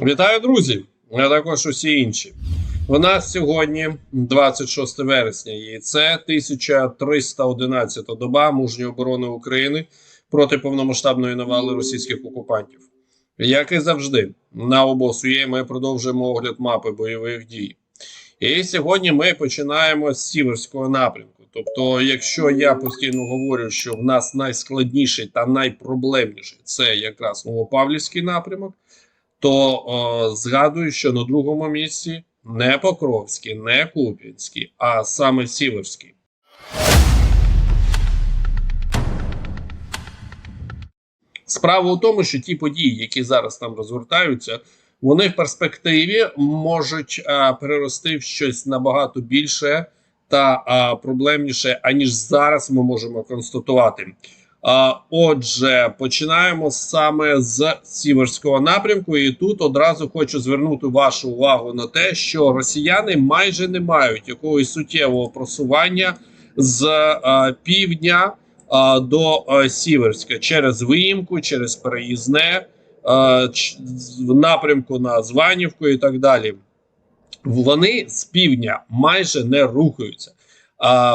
Вітаю, друзі! А також усі інші. У нас сьогодні 26 вересня, і це 1311 доба мужньої оборони України проти повномасштабної навали російських окупантів. Як і завжди, на обосує ми продовжуємо огляд мапи бойових дій. І сьогодні ми починаємо з сіверського напрямку. Тобто, якщо я постійно говорю, що в нас найскладніший та найпроблемніший це якраз Новопавлівський напрямок, то о, згадую, що на другому місці не Покровський, не Куп'янський, а саме Сіверський. Справа у тому, що ті події, які зараз там розгортаються, вони в перспективі можуть а, перерости в щось набагато більше та а, проблемніше, аніж зараз ми можемо констатувати. Отже, починаємо саме з сіверського напрямку, і тут одразу хочу звернути вашу увагу на те, що росіяни майже не мають якогось суттєвого просування з півдня до Сіверська через виїмку, через переїзне в напрямку на Званівку і так далі. Вони з півдня майже не рухаються.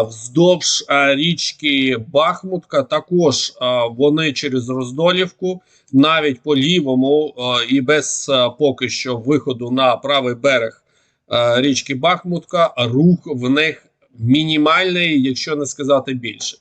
Вздовж річки Бахмутка також вони через Роздолівку, навіть по лівому і без поки що виходу на правий берег річки Бахмутка, рух в них мінімальний, якщо не сказати більше.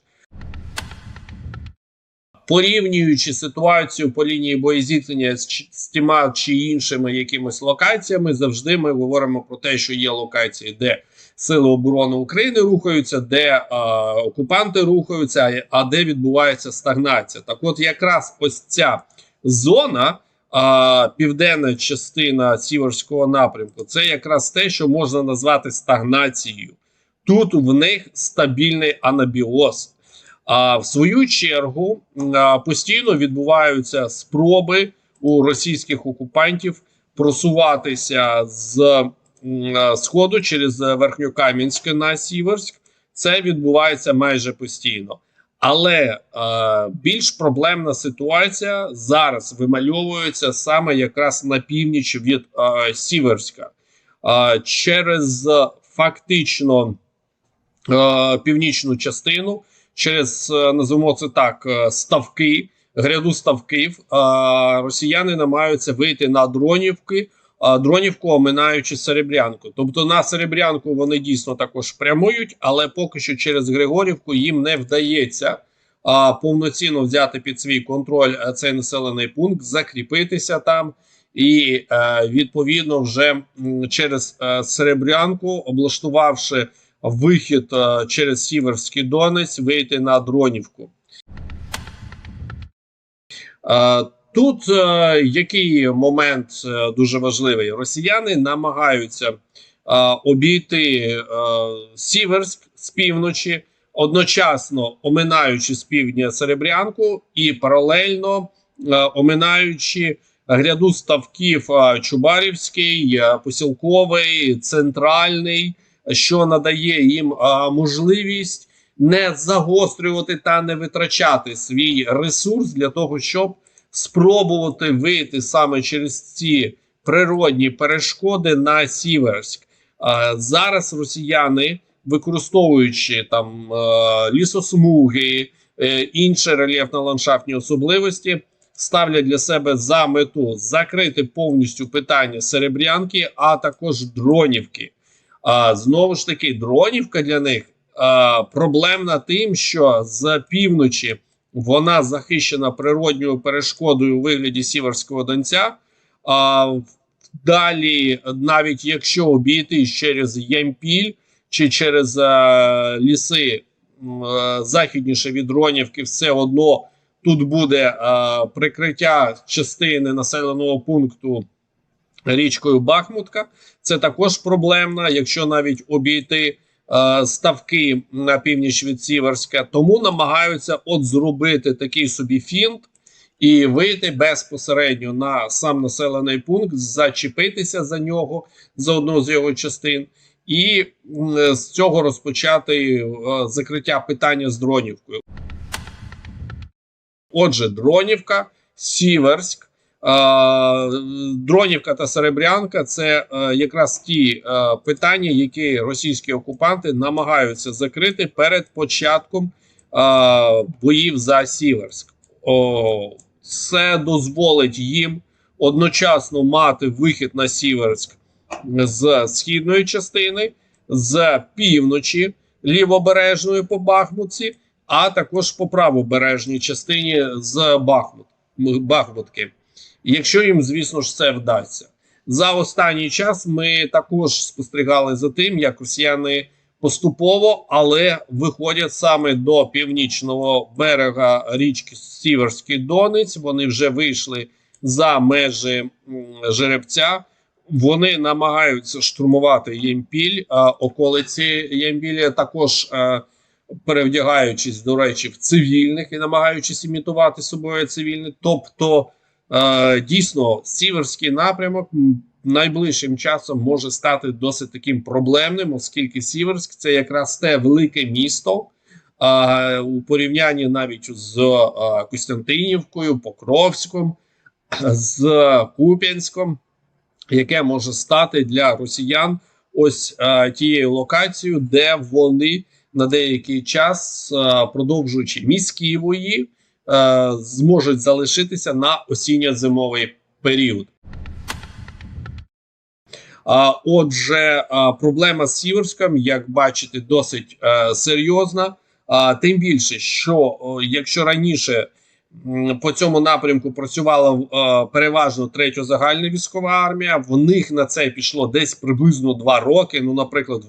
Порівнюючи ситуацію по лінії боєзіткнення з тіма чи іншими якимись локаціями, завжди ми говоримо про те, що є локації, де Сили оборони України рухаються, де а, окупанти рухаються, а де відбувається стагнація. Так, от якраз ось ця зона, а, південна частина сіверського напрямку, це якраз те, що можна назвати стагнацією. Тут в них стабільний анабіоз. А в свою чергу а, постійно відбуваються спроби у російських окупантів просуватися з е, сходу через е, Верхньокам'янське на Сіверськ. Це відбувається майже постійно. Але е, більш проблемна ситуація зараз вимальовується саме якраз на північ від е, Сіверська. Е, через е, фактично е, північну частину, через е, називаємо це так, е, ставки, гряду ставків. е, Росіяни намагаються вийти на дронівки, дронівку оминаючи Серебрянку. Тобто на Серебрянку вони дійсно також прямують, але поки що через Григорівку їм не вдається а, повноцінно взяти під свій контроль е, цей населений пункт, закріпитися там. І е, відповідно вже через е, Серебрянку, облаштувавши вихід е, через Сіверський Донець, вийти на Дронівку. Е, Тут е, який момент е, дуже важливий? Росіяни намагаються е, обійти е, Сіверськ з півночі, одночасно оминаючи з півдня Серебрянку і паралельно е, оминаючи гряду ставків е, Чубарівський, е, Посілковий, Центральний, що надає їм е, можливість не загострювати та не витрачати свій ресурс для того, щоб спробувати вийти саме через ці природні перешкоди на Сіверськ. Зараз росіяни, використовуючи там е, лісосмуги, е, інші рельєфно-ландшафтні особливості, ставлять для себе за мету закрити повністю питання Серебрянки, а також дронівки. А знову ж таки, дронівка для них проблемна тим, що з півночі вона захищена природньою перешкодою у вигляді Сіверського Донця. А далі, навіть якщо обійти через Ямпіль чи через е, ліси м, е, західніше від Ронівки, все одно тут буде е, прикриття частини населеного пункту річкою Бахмутка. Це також проблемна, якщо навіть обійти ставки на північ від Сіверська, тому намагаються от зробити такий собі фінт і вийти безпосередньо на сам населений пункт, зачепитися за нього за одну з його частин. І з цього розпочати е, закриття питання з дронівкою. Отже, дронівка, Сіверськ, Дронівка та Серебрянка це е, якраз ті е, питання, які російські окупанти намагаються закрити перед початком е, боїв за Сіверськ. Це дозволить їм одночасно мати вихід на Сіверськ з східної частини, з півночі лівобережної по Бахмутці, а також по правобережній частині з Бахмут, Бахмутки. Якщо їм, звісно ж, це вдасться. За останній час ми також спостерігали за тим, як росіяни поступово, але виходять саме до північного берега річки Сіверський Донець. Вони вже вийшли за межі жеребця. Вони намагаються штурмувати Ємпіль, а околиці Ємпіля також. е, Перевдягаючись, до речі, в цивільних і намагаючись імітувати собою цивільних, тобто Е, Дійсно, сіверський напрямок найближчим часом може стати досить таким проблемним, оскільки Сіверськ це якраз те велике місто е, у порівнянні навіть з е, Костянтинівкою, Покровськом, з Куп'янськом, яке може стати для росіян ось е, тією локацією, де вони на деякий час, е, продовжуючи міські бої, е, зможуть залишитися на осінньо-зимовий період. Отже, проблема з Сіверськом, як бачите, досить е, серйозна. Тим більше, що якщо раніше по цьому напрямку працювала е, переважно третя загальна військова армія, в них на це пішло десь приблизно два роки. Ну, наприклад,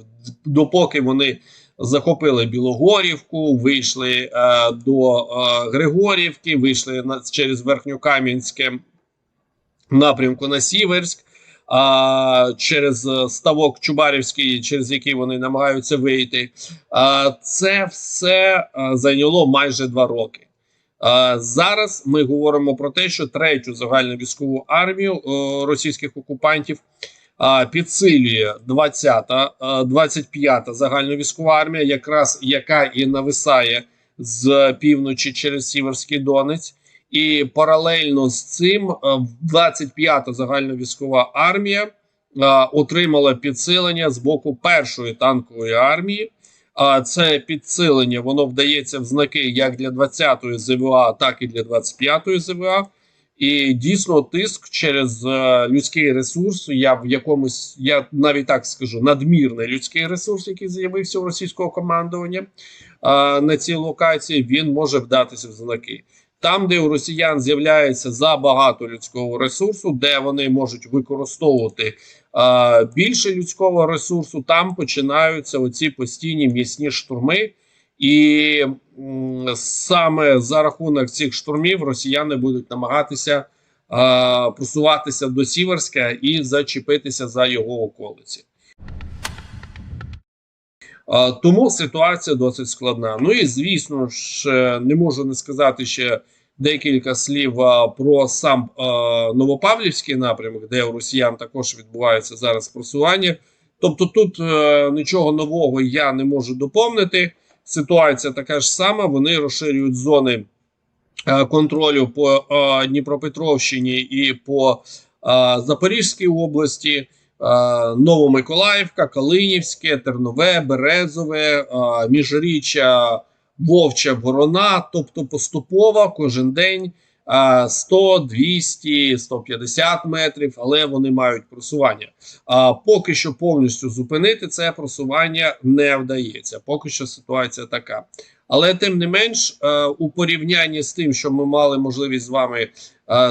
допоки вони захопили Білогорівку, вийшли е, до е, Григорівки, вийшли на через Верхньокам'янське напрямку на Сіверськ. А через е, ставок Чубарівський, через який вони намагаються вийти, а, це все а, зайняло майже два роки. Зараз ми говоримо про те, що третю загальну військову армію о, російських окупантів підсилює 20-та, 25-та загальновійськова армія, якраз яка і нависає з півночі через Сіверський Донець. І паралельно з цим е, 25-та загальновійськова армія отримала підсилення з боку першої танкової армії. А це підсилення воно вдається в знаки як для 20-ї ЗВА, так і для 25-ї ЗВА. І дійсно тиск через е, людський ресурс. Я в якомусь, я навіть так скажу, надмірний людський ресурс, який з'явився у російського командування е, на цій локації, він може вдатися в знаки. Там, де у росіян з'являється забагато людського ресурсу, де вони можуть використовувати е, більше людського ресурсу, там починаються оці постійні м'ясні штурми, і саме за рахунок цих штурмів росіяни будуть намагатися е, просуватися до Сіверська і зачепитися за його околиці. Е, Тому ситуація досить складна. Ну і звісно ж, не можу не сказати ще декілька слів е, про сам е, Новопавлівський напрямок, де у росіян також відбувається зараз просування. Тобто, тут е, нічого нового я не можу доповнити. Ситуація така ж сама. Вони розширюють зони е, контролю по е, Дніпропетровщині і по е, Запорізькій області. Новомиколаївка, Калинівське, Тернове, Березове, Міжріччя, Вовча, Ворона, тобто поступово кожен день 100, 200, 150 метрів, але вони мають просування. А поки що повністю зупинити це просування не вдається. Поки що ситуація така. Але тим не менш, у порівнянні з тим, що ми мали можливість з вами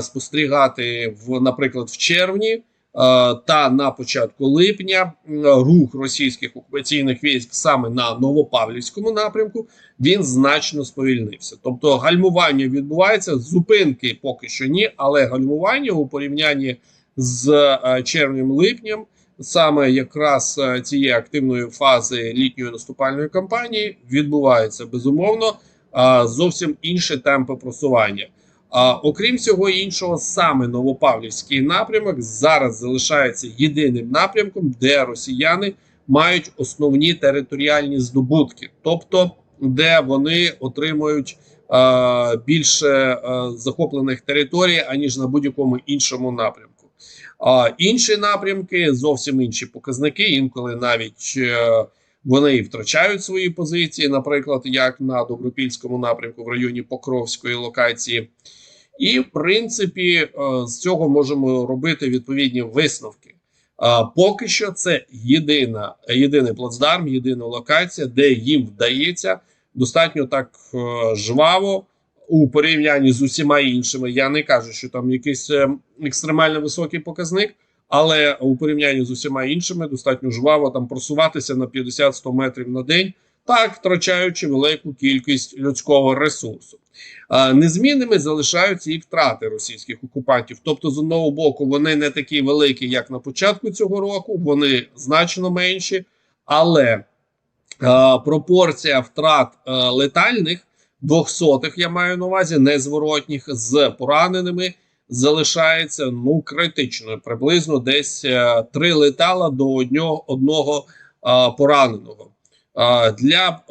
спостерігати в, наприклад, в червні. Е, Та на початку липня рух російських окупаційних військ саме на Новопавлівському напрямку він значно сповільнився. Тобто гальмування відбувається, зупинки поки що ні, але гальмування у порівнянні з е, червнем-липнем, саме якраз е, цієї активної фази літньої наступальної кампанії, відбувається безумовно зовсім інші темпи просування. А, окрім всього іншого, саме Новопавлівський напрямок зараз залишається єдиним напрямком, де росіяни мають основні територіальні здобутки, тобто де вони отримують е, більше е, захоплених територій, аніж на будь-якому іншому напрямку. А інші напрямки зовсім інші показники. Інколи навіть е, вони втрачають свої позиції, наприклад, як на добропільському напрямку в районі Покровської локації. І, в принципі, е, з цього можемо робити відповідні висновки. А поки що це єдина, єдиний плацдарм, єдина локація, де їм вдається достатньо так е, жваво у порівнянні з усіма іншими. Я не кажу, що там якийсь е, екстремально високий показник, але у порівнянні з усіма іншими достатньо жваво там просуватися на 50-100 метрів на день, так втрачаючи велику кількість людського ресурсу. Незмінними залишаються і втрати російських окупантів. Тобто, з одного боку, вони не такі великі, як на початку цього року, вони значно менші, але пропорція втрат летальних двохсотих, я маю на увазі, незворотніх з пораненими. Залишається ну критичною, приблизно десь е, три летала до одного, одного е, пораненого. Е, для е,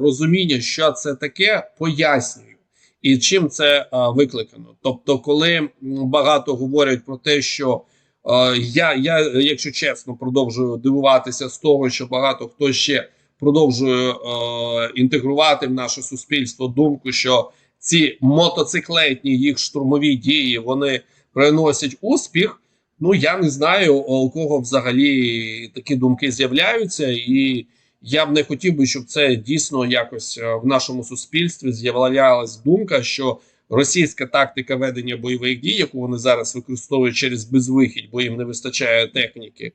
розуміння, що це таке, пояснюю і чим це е, викликано. Тобто, коли багато говорять про те, що е, я, я, якщо чесно, продовжую дивуватися з того, що багато хто ще продовжує е, інтегрувати в наше суспільство думку, що ці мотоциклетні їх штурмові дії вони приносять успіх. Ну я не знаю, у кого взагалі такі думки з'являються, і я б не хотів би, щоб це дійсно якось е, в нашому суспільстві з'являлась думка, що російська тактика ведення бойових дій, яку вони зараз використовують через безвихідь, бо їм не вистачає техніки,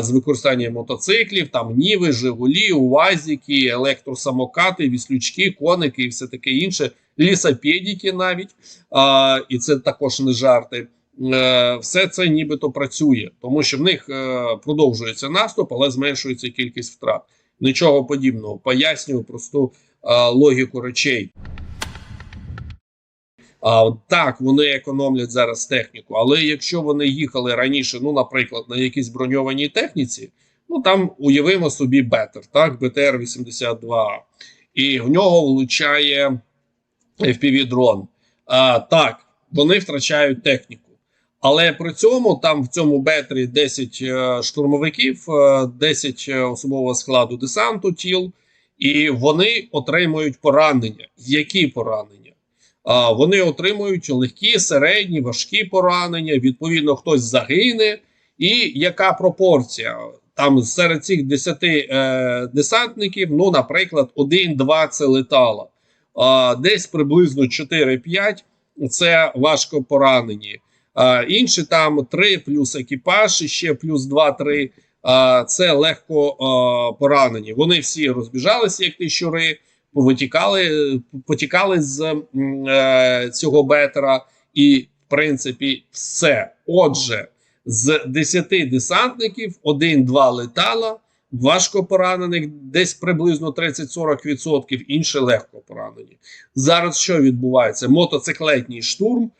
з використанням мотоциклів, там Ніви, Жигулі, Уазіки, електросамокати, віслючки, коники і все таке інше, лісопедіки навіть, а, і це також не жарти. Е, Все це нібито працює, тому що в них е, продовжується наступ, але зменшується кількість втрат. Нічого подібного. Пояснюю просту е, логіку речей. А, так, вони економлять зараз техніку, але якщо вони їхали раніше, ну, наприклад, на якійсь броньованій техніці, ну там уявимо собі Бетер, так, БТР-82, і в нього влучає FPV-дрон. Так, вони втрачають техніку. Але при цьому там в цьому бетрі 10 е, штурмовиків, е, 10 особового складу десанту тіл, і вони отримують поранення. Які поранення? Вони отримують легкі, середні, важкі поранення. Відповідно, хтось загине. І яка пропорція? Там серед цих 10 е, десантників, ну, наприклад, 1-2 це летало. Десь приблизно 4-5 це важко поранені. Інші там 3 плюс екіпаж, і ще плюс 2-3 це легко поранені. Вони всі розбіжалися, як ті щури, повитікали, потікали з е, цього бетера, і в принципі все. Отже, з 10 десантників 1-2 летала, важко поранених, десь приблизно 30-40%, інші легко поранені. Зараз що відбувається? Мотоциклетній штурм.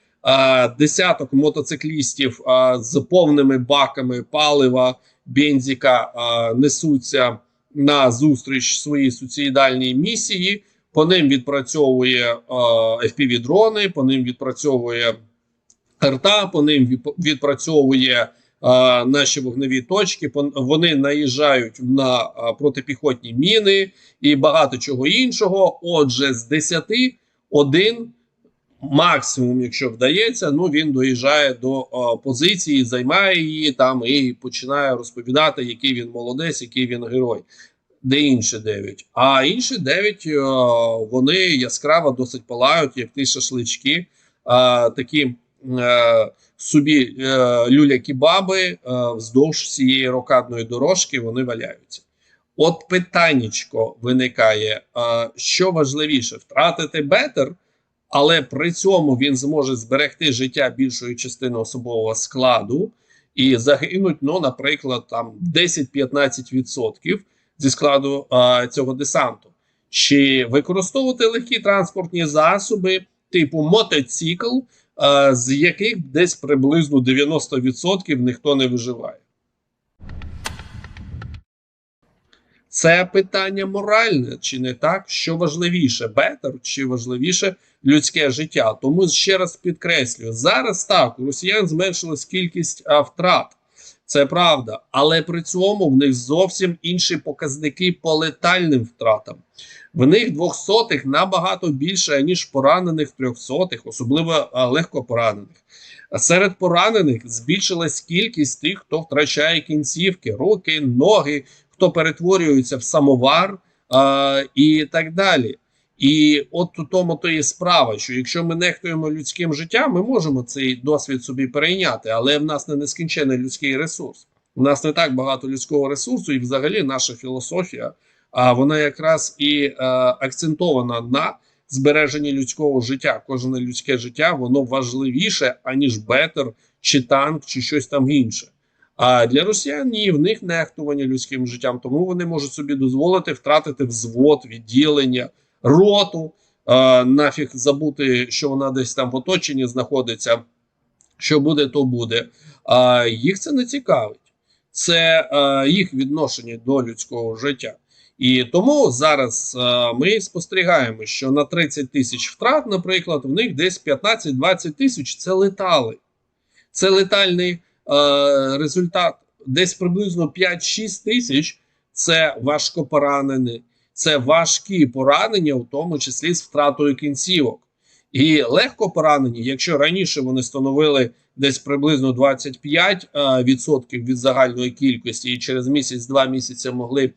Десяток мотоциклістів з повними баками палива, бензика несуться на зустріч своїй суцідальній місії. По ним відпрацьовує FPV-дрони, по ним відпрацьовує РТА, по ним відпрацьовує наші вогневі точки. Вони наїжджають на протипіхотні міни і багато чого іншого. Отже, з 10 один максимум, якщо вдається, ну він доїжджає до позиції, займає її там і починає розповідати, який він молодець, який він герой. Де інші 9. А інші 9 е, вони яскраво досить палають, як ті шашлички, такі собі е, люля-кібаби е, вздовж цієї рокадної дорожки вони валяються. От питаннячко виникає: е, що важливіше, втратити бетер, але при цьому він зможе зберегти життя більшої частини особового складу і загинуть, ну, наприклад, там 10-15% зі складу а, цього десанту, чи використовувати легкі транспортні засоби, типу мотоцикл, з яких десь приблизно 90% ніхто не виживає. Це питання моральне, чи не так? Що важливіше, бетер, чи важливіше людське життя. Тому ще раз підкреслюю: зараз так у росіян зменшилась кількість втрат. Це правда, але при цьому в них зовсім інші показники по летальним втратам. В них двохсотих набагато більше, ніж поранених трьохсотих, особливо а, легко поранених. Серед поранених збільшилась кількість тих, хто втрачає кінцівки, руки, ноги, хто перетворюється в самовар а, і так далі. І от у тому то є справа, що якщо ми нехтуємо людським життям, ми можемо цей досвід собі перейняти, але в нас не нескінчений людський ресурс. У нас не так багато людського ресурсу, і взагалі наша філософія, а вона якраз і е, акцентована на збереженні людського життя. Кожне людське життя воно важливіше, аніж бетер чи танк, чи щось там інше. А для росіян ні, в них нехтування людським життям, тому вони можуть собі дозволити втратити взвод, відділення, роту, е, нафіг забути, що вона десь там в оточенні знаходиться. Що буде, то буде. А їх це не цікавить. Це е, їх відношення до людського життя. І тому зараз е, ми спостерігаємо, що на 30 тисяч втрат, наприклад, в них десь 15-20 тисяч це летали. Це летальний е, результат. Десь приблизно 5-6 тисяч це важко поранені, це важкі поранення, в тому числі з втратою кінцівок. І легко поранені, якщо раніше вони становили десь приблизно 25% е, від загальної кількості, і через місяць-два місяці могли е,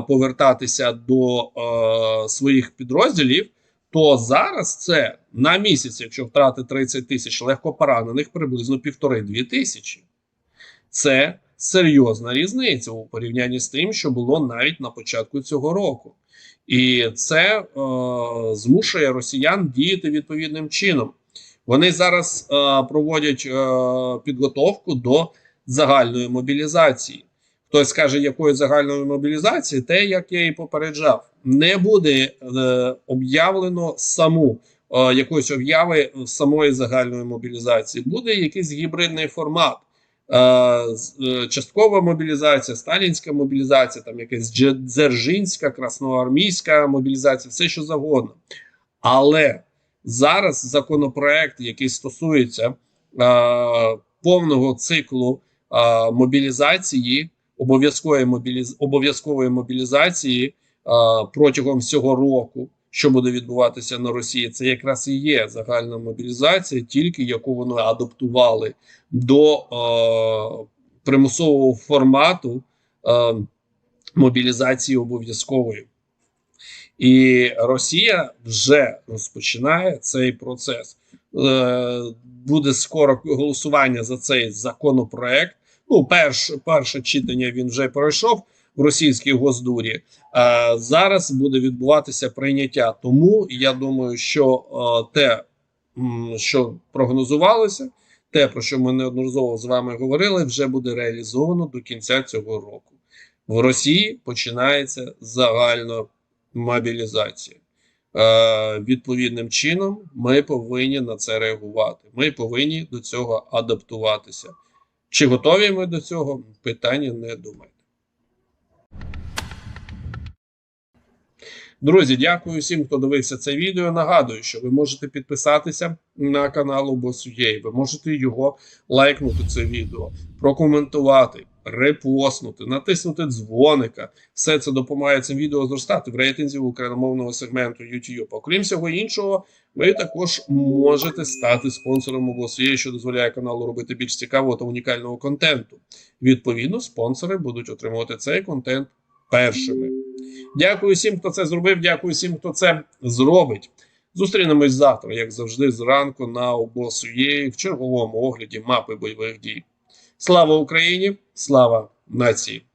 повертатися до е, своїх підрозділів, то зараз це на місяць, якщо втрати 30 тисяч легко поранених, приблизно півтори-дві тисячі. Це серйозна різниця у порівнянні з тим, що було навіть на початку цього року. І це е, змушує росіян діяти відповідним чином. Вони зараз е, проводять е, підготовку до загальної мобілізації. Хтось каже, якої загальної мобілізації, те, як я і попереджав, не буде е, об'явлено саму е, якоїсь об'яви самої загальної мобілізації. Буде якийсь гібридний формат. Е, е, часткова мобілізація, сталінська мобілізація, там якась дзержинська, красноармійська мобілізація, все що завгодно. Але зараз законопроект, який стосується е, повного циклу е, мобілізації, обов'язкової мобіліз... обов'язкової мобілізації е, протягом всього року, що буде відбуватися на Росії, це якраз і є загальна мобілізація, тільки яку вони адаптували до е, примусового формату е, мобілізації обов'язкової. І Росія вже розпочинає цей процес. Е, буде скоро голосування за цей законопроект. Ну, перш, перше читання він вже пройшов в російській Госдурі. А зараз буде відбуватися прийняття. Тому я думаю, що е, те, що прогнозувалося, те, про що ми неодноразово з вами говорили, вже буде реалізовано до кінця цього року. В Росії починається загальна мобілізація. Е, відповідним чином ми повинні на це реагувати. Ми повинні до цього адаптуватися. Чи готові ми до цього? Питання не думайте. Друзі, дякую всім, хто дивився це відео. Нагадую, що ви можете підписатися на канал Босуєй. Ви можете його лайкнути це відео, прокоментувати, репостнути, натиснути дзвоника. Все це допомагає цим відео зростати в рейтинзі україномовного сегменту YouTube. Окрім всього іншого, ви також можете стати спонсором обласує, що дозволяє каналу робити більш цікавого та унікального контенту. Відповідно, спонсори будуть отримувати цей контент першими. Дякую всім, хто це зробив. Дякую всім, хто це зробить. Зустрінемось завтра, як завжди, зранку на обосує в черговому огляді мапи бойових дій. Слава Україні! Слава нації!